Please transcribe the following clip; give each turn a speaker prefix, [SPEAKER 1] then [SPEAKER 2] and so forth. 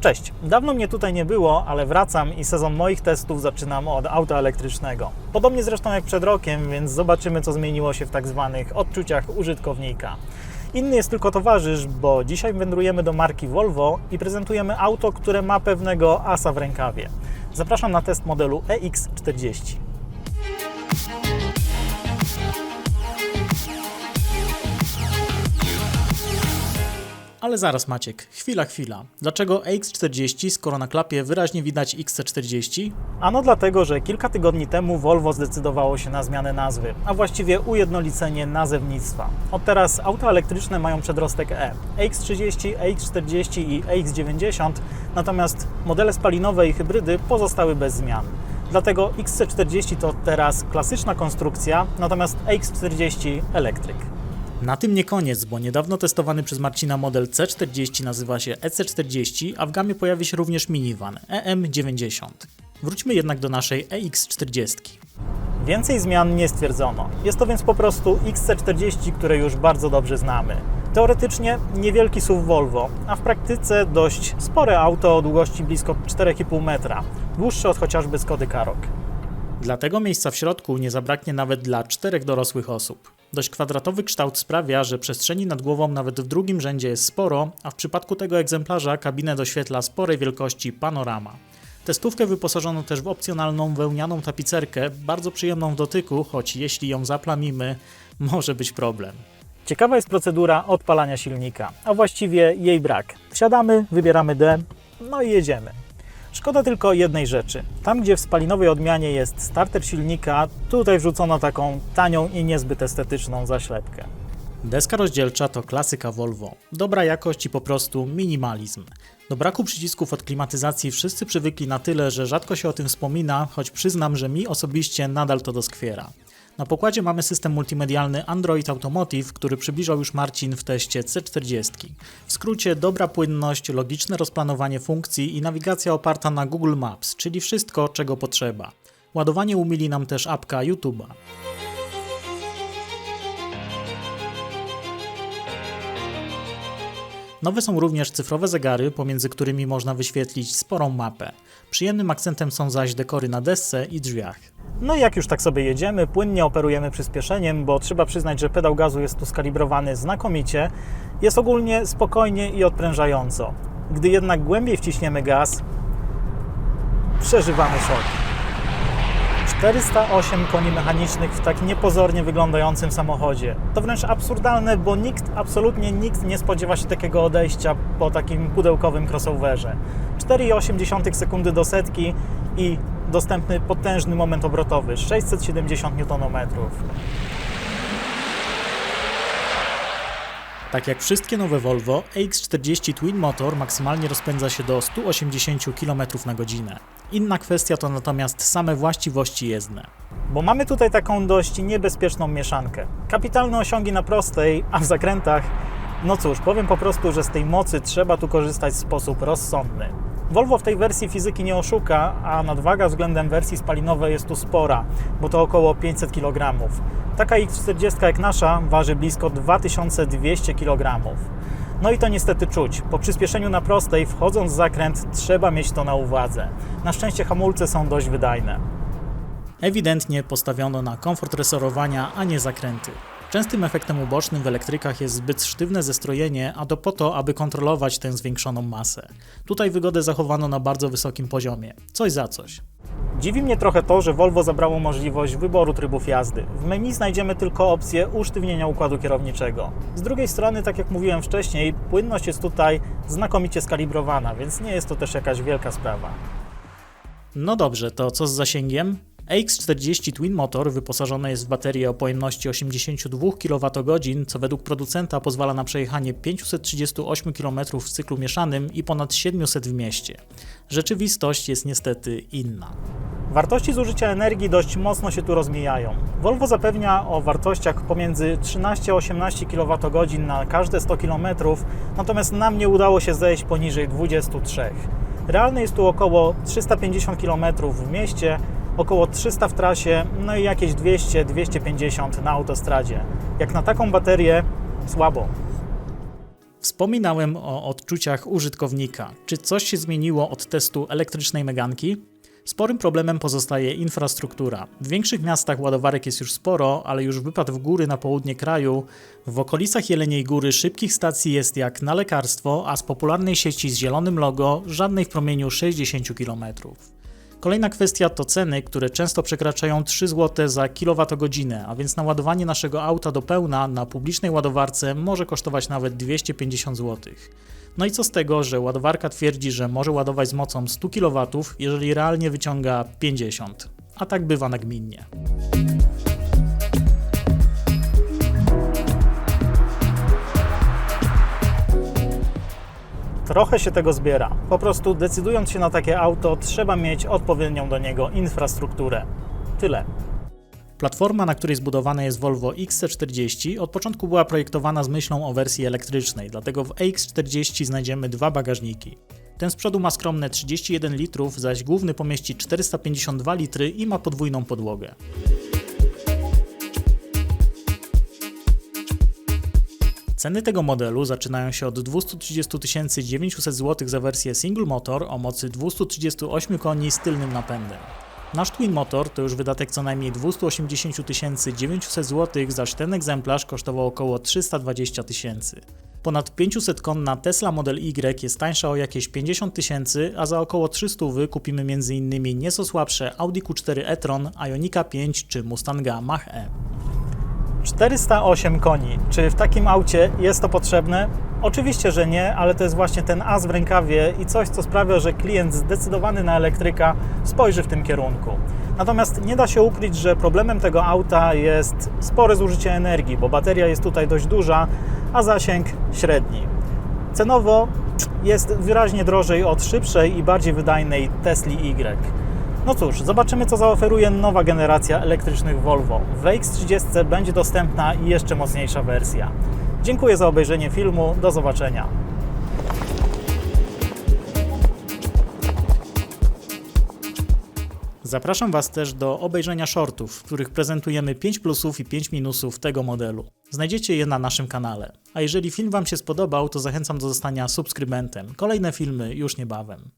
[SPEAKER 1] Cześć, dawno mnie tutaj nie było, ale wracam i sezon moich testów zaczynam od auta elektrycznego. Podobnie zresztą jak przed rokiem, więc zobaczymy co zmieniło się w tak zwanych odczuciach użytkownika. Inny jest tylko towarzysz, bo dzisiaj wędrujemy do marki Volvo i prezentujemy auto, które ma pewnego asa w rękawie. Zapraszam na test modelu E EX40. Ale zaraz Maciek, chwila, chwila. Dlaczego EX40, skoro na klapie wyraźnie widać XC40? Ano dlatego, że kilka tygodni temu Volvo zdecydowało się na zmianę nazwy, a właściwie ujednolicenie nazewnictwa. Od teraz auta elektryczne mają przedrostek E. EX30, EX40 i EX90, natomiast modele spalinowe i hybrydy pozostały bez zmian. Dlatego XC40 to teraz klasyczna konstrukcja, natomiast EX40 elektryk. Na tym nie koniec, bo niedawno testowany przez Marcina model C40 nazywa się EC40, a w gamie pojawi się również minivan E EM90. Wróćmy jednak do naszej EX40. Więcej zmian nie stwierdzono. Jest to więc po prostu XC40, które już bardzo dobrze znamy. Teoretycznie niewielki SUV Volvo, a w praktyce dość spore auto o długości blisko 4,5 metra, dłuższe od chociażby Skody Karoq. Dlatego miejsca w środku nie zabraknie nawet dla czterech dorosłych osób. Dość kwadratowy kształt sprawia, że przestrzeni nad głową nawet w drugim rzędzie jest sporo, a w przypadku tego egzemplarza kabinę doświetla sporej wielkości panorama. Testówkę wyposażono też w opcjonalną wełnianą tapicerkę, bardzo przyjemną w dotyku, choć jeśli ją zaplamimy, może być problem. Ciekawa jest procedura odpalania silnika, a właściwie jej brak. Wsiadamy, wybieramy D, no i jedziemy. Szkoda tylko jednej rzeczy. Tam, gdzie w spalinowej odmianie jest starter silnika, tutaj wrzucono taką tanią i niezbyt estetyczną zaślepkę. Deska rozdzielcza to klasyka Volvo. Dobra jakość i po prostu minimalizm. Do braku przycisków od klimatyzacji wszyscy przywykli na tyle, że rzadko się o tym wspomina, choć przyznam, że mi osobiście nadal to doskwiera. Na pokładzie mamy system multimedialny Android Automotive, który przybliżał już Marcin w teście C40. W skrócie dobra płynność, logiczne rozplanowanie funkcji i nawigacja oparta na Google Maps, czyli wszystko, czego potrzeba. Ładowanie umili nam też apka YouTube'a. Nowe są również cyfrowe zegary, pomiędzy którymi można wyświetlić sporą mapę. Przyjemnym akcentem są zaś dekory na desce i drzwiach. No i jak już tak sobie jedziemy, płynnie operujemy przyspieszeniem, bo trzeba przyznać, że pedał gazu jest tu skalibrowany znakomicie. Jest ogólnie spokojnie i odprężająco. Gdy jednak głębiej wciśniemy gaz, przeżywamy szok. 408 koni mechanicznych w tak niepozornie wyglądającym samochodzie. To wręcz absurdalne, bo nikt, absolutnie nikt nie spodziewa się takiego odejścia po takim pudełkowym crossoverze. 4,8 sekundy do setki i dostępny potężny moment obrotowy 670 Nm. Tak jak wszystkie nowe Volvo, EX40 Twin Motor maksymalnie rozpędza się do 180 km na godzinę. Inna kwestia to natomiast same właściwości jezdne. Bo mamy tutaj taką dość niebezpieczną mieszankę. Kapitalne osiągi na prostej, a w zakrętach, no cóż, powiem po prostu, że z tej mocy trzeba tu korzystać w sposób rozsądny. Volvo w tej wersji fizyki nie oszuka, a nadwaga względem wersji spalinowej jest tu spora, bo to około 500 kg. Taka X40 jak nasza waży blisko 2200 kg. No i to niestety czuć. Po przyspieszeniu na prostej, wchodząc w zakręt, trzeba mieć to na uwadze. Na szczęście hamulce są dość wydajne. Ewidentnie postawiono na komfort resorowania, a nie zakręty. Częstym efektem ubocznym w elektrykach jest zbyt sztywne zestrojenie, a to po to, aby kontrolować tę zwiększoną masę. Tutaj wygodę zachowano na bardzo wysokim poziomie. Coś za coś. Dziwi mnie trochę to, że Volvo zabrało możliwość wyboru trybów jazdy. W menu znajdziemy tylko opcję usztywnienia układu kierowniczego. Z drugiej strony, tak jak mówiłem wcześniej, płynność jest tutaj znakomicie skalibrowana, więc nie jest to też jakaś wielka sprawa. No dobrze, to co z zasięgiem? AX40 Twin Motor wyposażone jest w baterię o pojemności 82 kWh, co według producenta pozwala na przejechanie 538 km w cyklu mieszanym i ponad 700 w mieście. Rzeczywistość jest niestety inna. Wartości zużycia energii dość mocno się tu rozmijają. Volvo zapewnia o wartościach pomiędzy 13 a 18 kWh na każde 100 km, natomiast nam nie udało się zejść poniżej 23. Realny jest tu około 350 km w mieście, około 300 w trasie, no i jakieś 200-250 na autostradzie. Jak na taką baterię, słabo. Wspominałem o odczuciach użytkownika. Czy coś się zmieniło od testu elektrycznej Meganki? Sporym problemem pozostaje infrastruktura. W większych miastach ładowarek jest już sporo, ale już wypad w góry na południe kraju, w okolicach Jeleniej Góry szybkich stacji jest jak na lekarstwo, a z popularnej sieci z zielonym logo żadnej w promieniu 60 km. Kolejna kwestia to ceny, które często przekraczają 3 zł za kilowatogodzinę, a więc naładowanie naszego auta do pełna na publicznej ładowarce może kosztować nawet 250 zł. No i co z tego, że ładowarka twierdzi, że może ładować z mocą 100 kW, jeżeli realnie wyciąga 50, a tak bywa nagminnie. Trochę się tego zbiera. Po prostu decydując się na takie auto, trzeba mieć odpowiednią do niego infrastrukturę. Tyle. Platforma, na której zbudowane jest Volvo XC40, od początku była projektowana z myślą o wersji elektrycznej, dlatego w EX40 znajdziemy dwa bagażniki. Ten z przodu ma skromne 31 litrów, zaś główny pomieści 452 litry i ma podwójną podłogę. Ceny tego modelu zaczynają się od 230 900 zł za wersję single motor o mocy 238 koni z tylnym napędem. Nasz Twin Motor to już wydatek co najmniej 280 900 zł, zaś ten egzemplarz kosztował około 320 tysięcy. Ponad 500 konna Tesla Model Y jest tańsza o jakieś 50 tysięcy, a za około 300 kupimy m.in. nieco słabsze Audi Q4 e-tron, Ionika 5 czy Mustanga Mach-E. 408 koni. Czy w takim aucie jest to potrzebne? Oczywiście, że nie, ale to jest właśnie ten as w rękawie i coś, co sprawia, że klient zdecydowany na elektryka spojrzy w tym kierunku. Natomiast nie da się ukryć, że problemem tego auta jest spore zużycie energii, bo bateria jest tutaj dość duża, a zasięg średni. Cenowo jest wyraźnie drożej od szybszej i bardziej wydajnej Tesli Y. No cóż, zobaczymy co zaoferuje nowa generacja elektrycznych Volvo. W X30 będzie dostępna jeszcze mocniejsza wersja. Dziękuję za obejrzenie filmu, do zobaczenia. Zapraszam Was też do obejrzenia shortów, w których prezentujemy 5 plusów i 5 minusów tego modelu. Znajdziecie je na naszym kanale. A jeżeli film Wam się spodobał, to zachęcam do zostania subskrybentem. Kolejne filmy już niebawem.